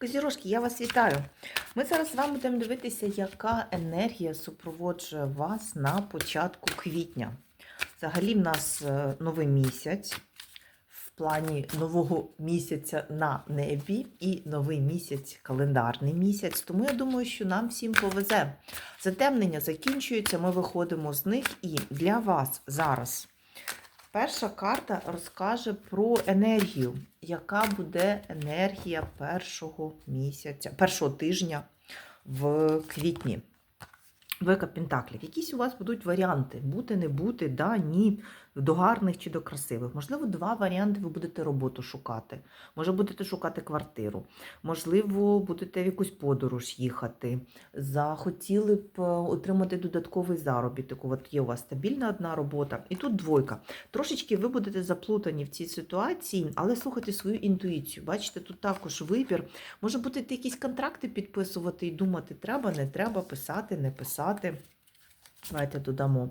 Козірожки, я вас вітаю. Ми зараз з вами будемо дивитися, яка енергія супроводжує вас на початку квітня. Взагалі, в нас е, новий місяць в плані нового місяця на небі і новий місяць календарний місяць. Тому я думаю, що нам всім повезе. Затемнення закінчується, ми виходимо з них, і для вас зараз. Перша карта розкаже про енергію, яка буде енергія першого місяця, першого тижня в квітні. Века Пентаклів. Якісь у вас будуть варіанти: бути, не бути, да, ні, до гарних чи до красивих. Можливо, два варіанти ви будете роботу шукати. Може, будете шукати квартиру, можливо, будете в якусь подорож їхати. Захотіли б е, отримати додатковий заробіток. От є у вас стабільна одна робота, і тут двойка. Трошечки ви будете заплутані в цій ситуації, але слухайте свою інтуїцію. Бачите, тут також вибір. Може бути якісь контракти підписувати і думати, треба, не треба писати, не писати. Давайте додамо.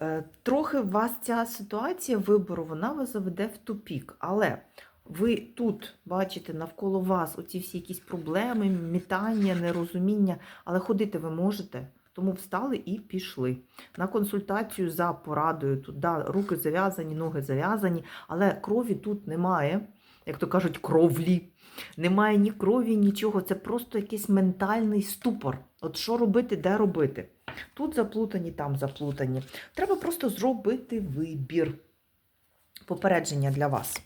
Е, Трохи вас ця ситуація вибору, вона вас заведе в тупік. Але ви тут бачите навколо вас оці всі якісь проблеми, мітання, нерозуміння, але ходити ви можете. Тому встали і пішли. На консультацію за порадою. Тут да, руки зав'язані, ноги зав'язані, але крові тут немає, як то кажуть, кровлі. Немає ні крові, нічого. Це просто якийсь ментальний ступор. От що робити, де робити. Тут заплутані, там заплутані. Треба просто зробити вибір. Попередження для вас.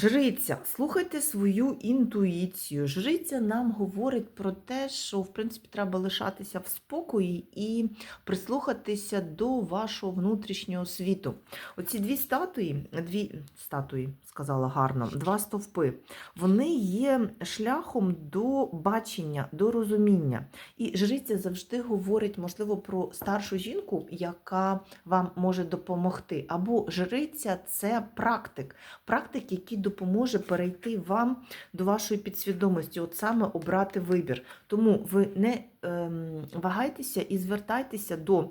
Жриця, слухайте свою інтуїцію. Жриця нам говорить про те, що в принципі треба лишатися в спокої і прислухатися до вашого внутрішнього світу. Оці дві статуї, дві статуї, сказала гарно, два стовпи, вони є шляхом до бачення, до розуміння. І жриця завжди говорить, можливо, про старшу жінку, яка вам може допомогти. Або жриця це практик, практик, який допоможе перейти вам до вашої підсвідомості, от саме обрати вибір. Тому ви не ем, вагайтеся і звертайтеся до.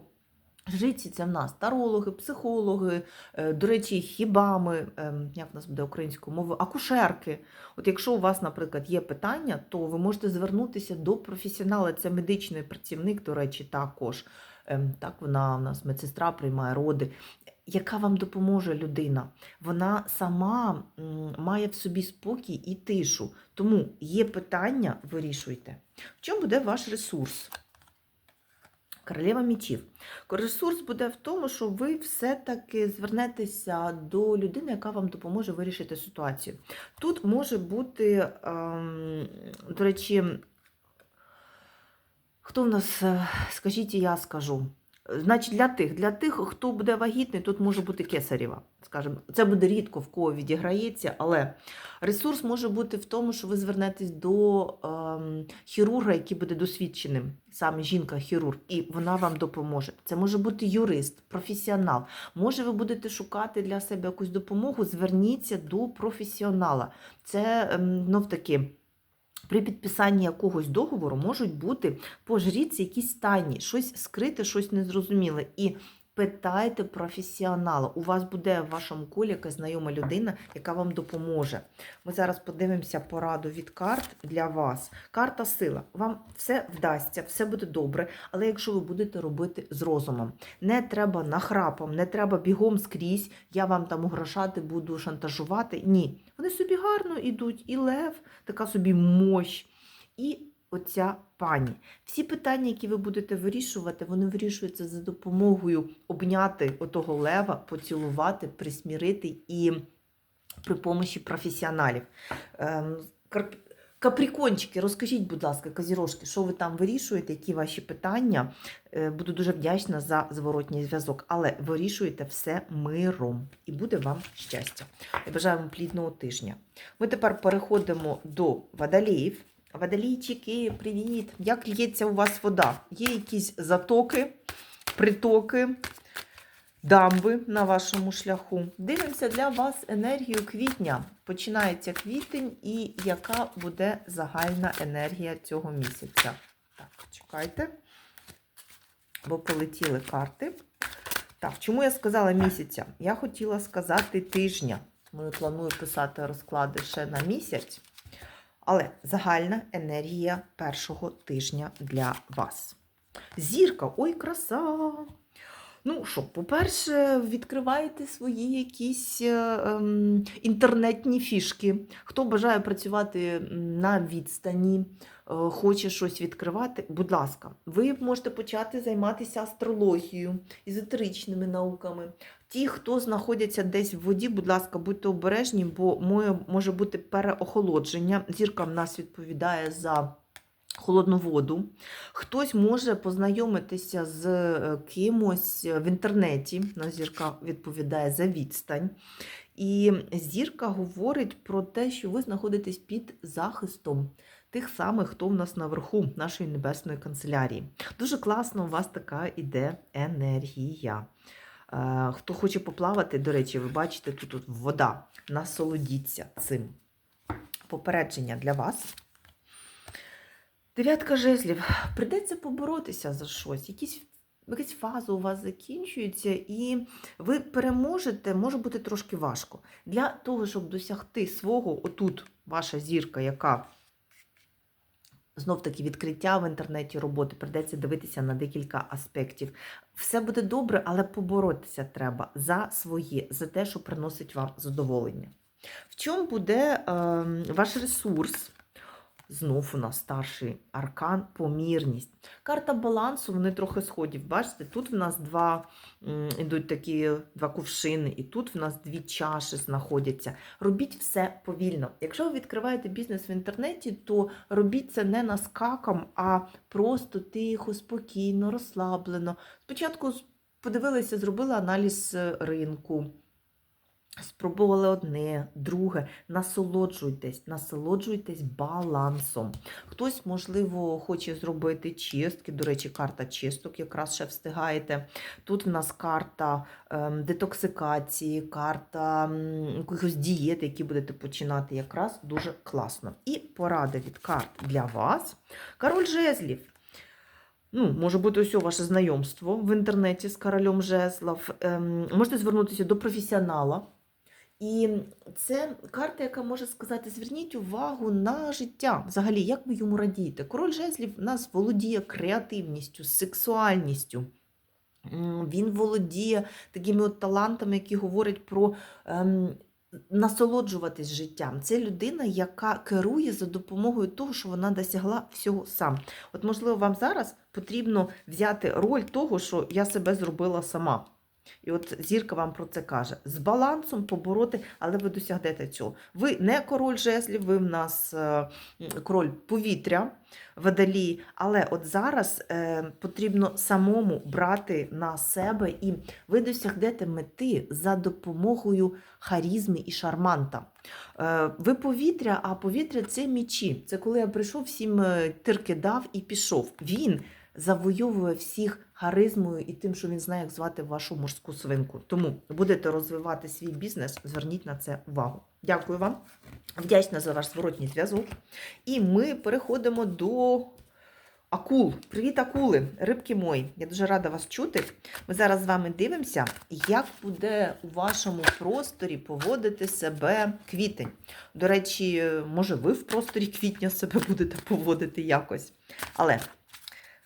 Жриці це в нас тарологи, психологи, е, до речі, хібами, ем, як в нас буде українською мовою, акушерки. От якщо у вас, наприклад, є питання, то ви можете звернутися до професіонала. Це медичний працівник, до речі, також. Ем, Так, вона у нас медсестра приймає роди. Яка вам допоможе людина? Вона сама має в собі спокій і тишу. Тому є питання, вирішуйте. В чому буде ваш ресурс? Королева мечів. Ресурс буде в тому, що ви все-таки звернетеся до людини, яка вам допоможе вирішити ситуацію. Тут може бути, ем, до речі, хто в нас, е, скажіть, і я скажу. Значить, для тих, для тих, хто буде вагітний, тут може бути кесарєва. Скажімо, це буде рідко в кого відіграється, але ресурс може бути в тому, що ви звернетесь до ем, хірурга, який буде досвідченим, саме жінка-хірург, і вона вам допоможе. Це може бути юрист, професіонал. Може, ви будете шукати для себе якусь допомогу, зверніться до професіонала. Це ем, знов таки. При підписанні якогось договору можуть бути по якісь тайні, щось скрите, щось незрозуміле. І питайте професіонала. У вас буде в вашому колі якась знайома людина, яка вам допоможе. Ми зараз подивимося пораду від карт для вас. Карта сила. Вам все вдасться, все буде добре, але якщо ви будете робити з розумом, не треба нахрапом, не треба бігом скрізь, я вам там угрожати буду шантажувати. Ні. Вони собі гарно йдуть, і лев, така собі мощ, і оця пані. Всі питання, які ви будете вирішувати, вони вирішуються за допомогою обняти отого лева, поцілувати, присмірити і при помощі професіоналів. Ем, Каприкончики, розкажіть, будь ласка, козірожки, що ви там вирішуєте, які ваші питання. Е, Буду дуже вдячна за зворотній зв'язок, але вирішуєте все миром і буде вам щастя. Я бажаю вам плідного тижня. Ми тепер переходимо до водоліїв. Водолійчики, привіт! Як лється у вас вода? Є якісь затоки, притоки, дамби на вашому шляху? Дивимося для вас енергію квітня. Починається квітень, і яка буде загальна енергія цього місяця? Так, чекайте, бо полетіли карти. Так, чому я сказала місяця? Я хотіла сказати тижня. Ми планую писати розклади ще на місяць. Але загальна енергія першого тижня для вас. Зірка, ой, краса! Ну що, по-перше, відкриваєте свої якісь е, ем, інтернетні фішки. Хто бажає працювати на відстані, е, хоче щось відкривати, будь ласка, ви можете почати займатися астрологією, езотеричними науками. Ті, хто знаходяться десь в воді, будь ласка, будьте обережні, бо може бути переохолодження. Зірка в нас відповідає за холодну воду. Хтось може познайомитися з е, кимось в інтернеті. На зірка відповідає за відстань. І зірка говорить про те, що ви знаходитесь під захистом тих самих, хто в нас наверху нашої небесної канцелярії. Дуже класно у вас така іде енергія. Е, Хто хоче поплавати, до речі, ви бачите, тут, тут вода. Насолодіться цим. Попередження для вас. Дев'ятка жезлів. Придеться поборотися за щось. Якісь, якась фаза у вас закінчується, і ви переможете, може бути трошки важко. Для того, щоб досягти свого, отут ваша зірка, яка знов таки відкриття в інтернеті роботи, придеться дивитися на декілька аспектів. Все буде добре, але поборотися треба за своє, за те, що приносить вам задоволення. В чому буде е, ваш ресурс? Знов у нас старший аркан помірність. Карта балансу, вони трохи сходять. Бачите, тут в нас два ідуть такі два кувшини, і тут в нас дві чаші знаходяться. Робіть все повільно. Якщо ви відкриваєте бізнес в інтернеті, то робіть це не наскаком, а просто тихо, спокійно, розслаблено. Спочатку подивилися, зробили аналіз е, ринку. Спробували одне, друге, насолоджуйтесь, насолоджуйтесь балансом. Хтось, можливо, хоче зробити чистки. До речі, карта чисток якраз ще встигаєте. Тут в нас карта ем, детоксикації, карта якихось дієт, які будете починати якраз дуже класно. І порада від карт для вас. Король жезлів. Ну, може бути ось ваше знайомство в інтернеті з королем жезлов. Ем, можете звернутися до професіонала. І це карта, яка може сказати: зверніть увагу на життя. Взагалі, як ви йому радієте? Король жезлів у нас володіє креативністю, сексуальністю. Він володіє такими от талантами, які говорять про ем, насолоджуватись життям. Це людина, яка керує за допомогою того, що вона досягла всього сам. От, можливо, вам зараз потрібно взяти роль того, що я себе зробила сама. І от зірка вам про це каже: з балансом побороти, але ви досягнете цього. Ви не король жезлів, ви в нас е, король повітря, водолій, але от зараз е, потрібно самому брати на себе, і ви досягнете мети за допомогою харізми і шарманта. Е, ви повітря, а повітря це мічі. Це коли я прийшов, всім тирки дав і пішов. Він завойовує всіх харизмою і тим, що він знає, як звати вашу морську свинку. Тому будете розвивати свій бізнес, зверніть на це увагу. Дякую вам. Вдячна за ваш зворотній зв'язок. І ми переходимо до акул. Привіт, акули, рибки мої. Я дуже рада вас чути. Ми зараз з вами дивимося, як буде у вашому просторі поводити себе квітень. До речі, може, ви в просторі квітня себе будете поводити якось. Але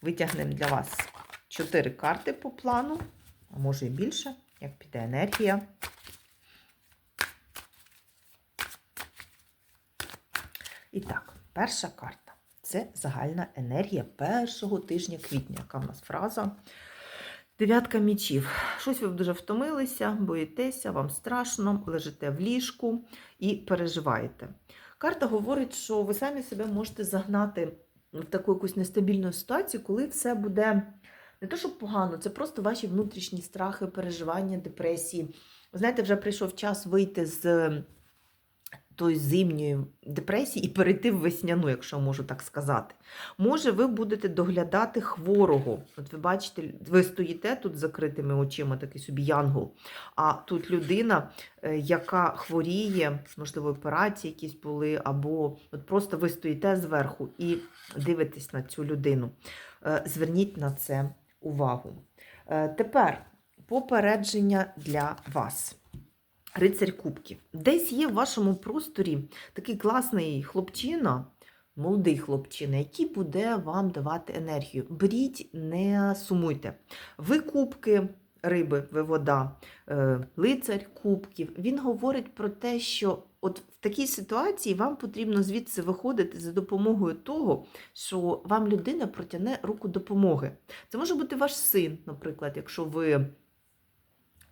витягнемо для вас чотири карти по плану, а може і більше, як піде енергія. І так, перша карта це загальна енергія першого тижня квітня. Яка в нас фраза? Дев'ятка мічів. Щось ви дуже втомилися, боїтеся, вам страшно, лежите в ліжку і переживаєте. Карта говорить, що ви самі себе можете загнати в таку якусь нестабільну ситуацію, коли все буде не то, що погано, це просто ваші внутрішні страхи, переживання, депресії. Ви знаєте, вже прийшов час вийти з тої зимньої депресії і перейти в весняну, якщо можу так сказати. Може, ви будете доглядати хворого. От ви бачите, ви стоїте тут з закритими очима, такий собі янгол, а тут людина, е, яка хворіє, можливо, операції якісь були, або от просто ви стоїте зверху і дивитесь на цю людину. Е, Зверніть на це увагу. Е, Тепер попередження для вас. Рицарь Кубків. Десь є в вашому просторі такий класний хлопчина, молодий хлопчина, який буде вам давати енергію. Беріть, не сумуйте. Ви кубки, риби, ви вода, е, лицар кубків. Він говорить про те, що от в такій ситуації вам потрібно звідси виходити за допомогою того, що вам людина протягне руку допомоги. Це може бути ваш син, наприклад, якщо ви.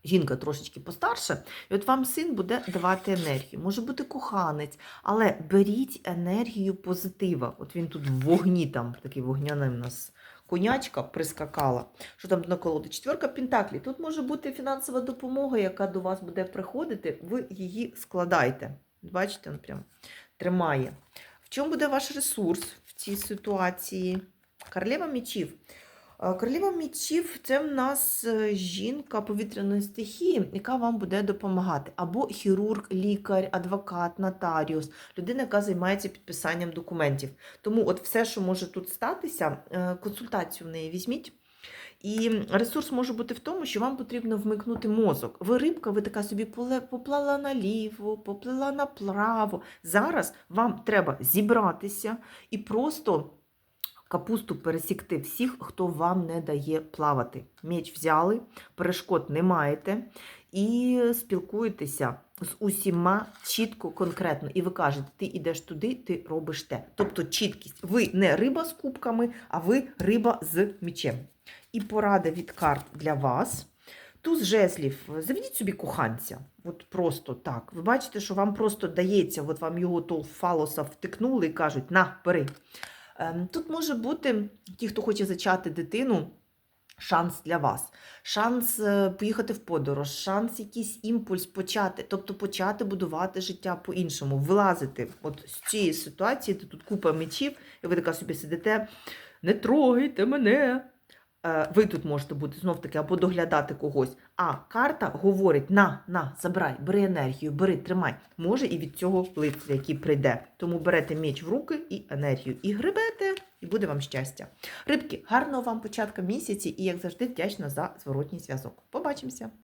Жінка трошечки постарша, і от вам син буде давати енергію. Може бути коханець, але беріть енергію позитива. От він тут в вогні, там такий вогняний у нас конячка прискакала. Що там на колоді? Четверка Пентаклі. Тут може бути фінансова допомога, яка до вас буде приходити, ви її складайте. Бачите, він прям тримає. В чому буде ваш ресурс в цій ситуації? Королева мечів. Е, Королева мечів це в нас е, жінка повітряної стихії, яка вам буде допомагати. Або хірург, лікар, адвокат, нотаріус, людина, яка займається підписанням документів. Тому от все, що може тут статися, е, консультацію в неї візьміть. І ресурс може бути в тому, що вам потрібно вмикнути мозок. Ви рибка, ви така собі поплала наліво, поплила направо. Зараз вам треба зібратися і просто капусту пересікти всіх, хто вам не дає плавати. Меч взяли, перешкод не маєте і спілкуєтеся з усіма чітко, конкретно. І ви кажете, ти йдеш туди, ти робиш те. Тобто чіткість. Ви не риба з кубками, а ви риба з мечем. І порада від карт для вас. Туз жезлів, заведіть собі коханця. От просто так. Ви бачите, що вам просто дається, от вам його того фалоса втикнули і кажуть, на, бери. Ем, Тут може бути, ті, хто хоче зачати дитину, шанс для вас. Шанс е, поїхати в подорож, шанс якийсь імпульс почати, тобто почати будувати життя по-іншому, вилазити от з цієї ситуації, де тут купа мечів, і ви така собі сидите, не трогайте мене. Е, Ви тут можете бути знов таки або доглядати когось. А карта говорить: на, на, забирай, бери енергію, бери, тримай. Може і від цього лицаря, який прийде. Тому берете меч в руки і енергію, і гребете, і буде вам щастя. Рибки, гарного вам початку місяці і, як завжди, вдячна за зворотній зв'язок. Побачимося!